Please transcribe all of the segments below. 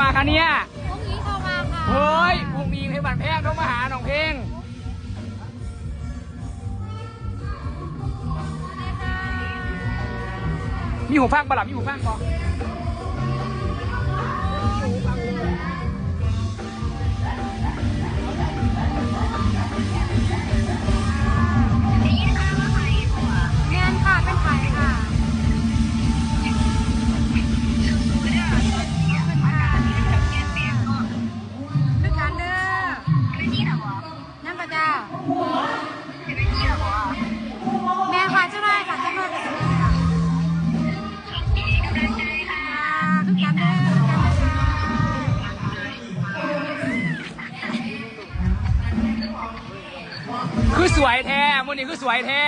มาคะเนี่ยพรุ่งนี้โทรมาค่ะเฮ้ยพรุ่งนี้ให้บันแพงต้องมาหาน้องเพลงมีหูฟังปะล่ะมีหูฟังปะ สวยแท้วันนี้คือสวยแท้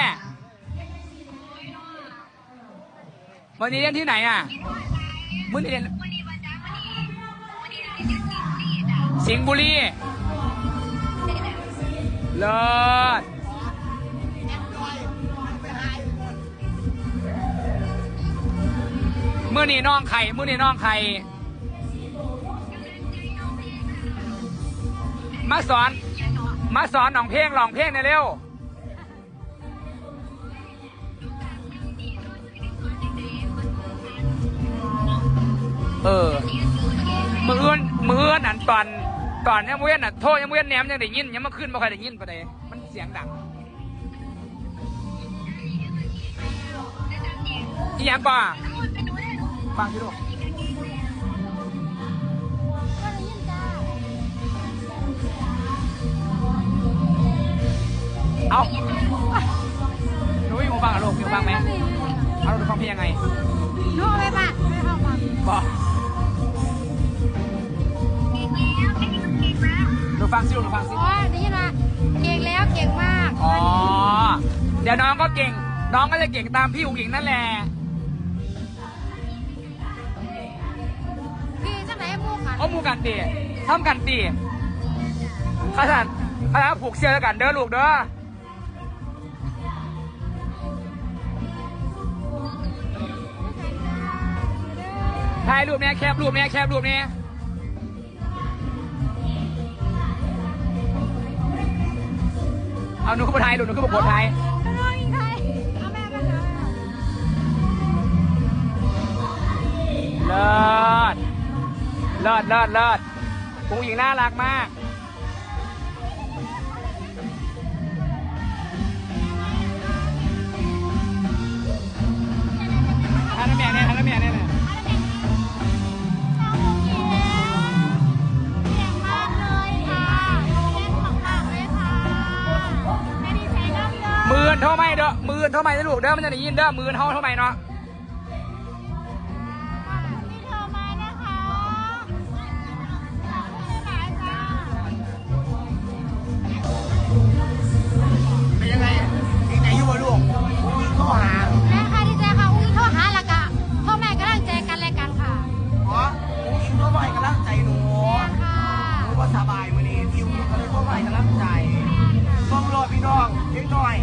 วันนี้เรียนที่ไหนอะวันนี้เรียนสิงห์บุรีเลิศเมื่อนี้น้องไข่เมื่อนี้น้องไข่มาสอน มาสอนน้องเพลงร้องเพลงในอยเร็ว เออ มือเอื้อนมือเอื้อนอันตอนตอนยังเว้นอะโทษยังเว้นแหนมยังได้ยินยังมาขึ้นมาใครได้ยินปะเดมันเสียงดังอีหยังป่ะฟังพี่ลูกก็ได้ เอาหนูมีหูฟังอะลูกมีหูฟังไหมเอาเราดูฟังเพลงยังไงน้องไปป่ะไม่เข้ามาบอกดูฟังสิลูกดูฟังสิโอ้ยได้ยินละเก่งแล้วเก่งมากอ๋อ เดี๋ยวน้องก็เก่ง น้องก็จะเก่งตามพี่อุ๋งอิงนั่นแหละ พี่จังไหนมูกันเอาหมูกันตีทำกันตีข้าท่านข้าท่านผูกเชือกกันเด้อลูกเด้อ ถ่ายรูปเนี้ยแคบรูปเนี้ยแคบรูปเนี้ยเอาหนูขึ้นมาถ่ายลูหนูหนมาโพสถ่ายก็น้อกใครเอาแม่ไปหาเลิศเลิศเลิศเลิศผู้หญิงน่ารักมากทานน้ำแม่เนี่ยทานน้ำแม่เนี่ย นเท่าไหร่เด้อหมื่นเท่าไหร่นะลูกเด้อมันจะได้ยินเด้อหมื่นเท่าเท่าไหร่เนาะอบายๆจ้เป็นยังไงอีกไหนอยู่บ่ลูกอุ้ยเข้อหาแม่ค่ะดีใจค่ะอุ้ยโทรหาและกะพ่อแม่กังใจกันและกันค่ะเพรอุ้ยเข้าไปกำลังใจหนูแม่ค่ะหนูว่าสบายมื้นี้ที่อุ้เข้าไปกำลังใจ แมต้องรอพี่น้องเล็กน้อย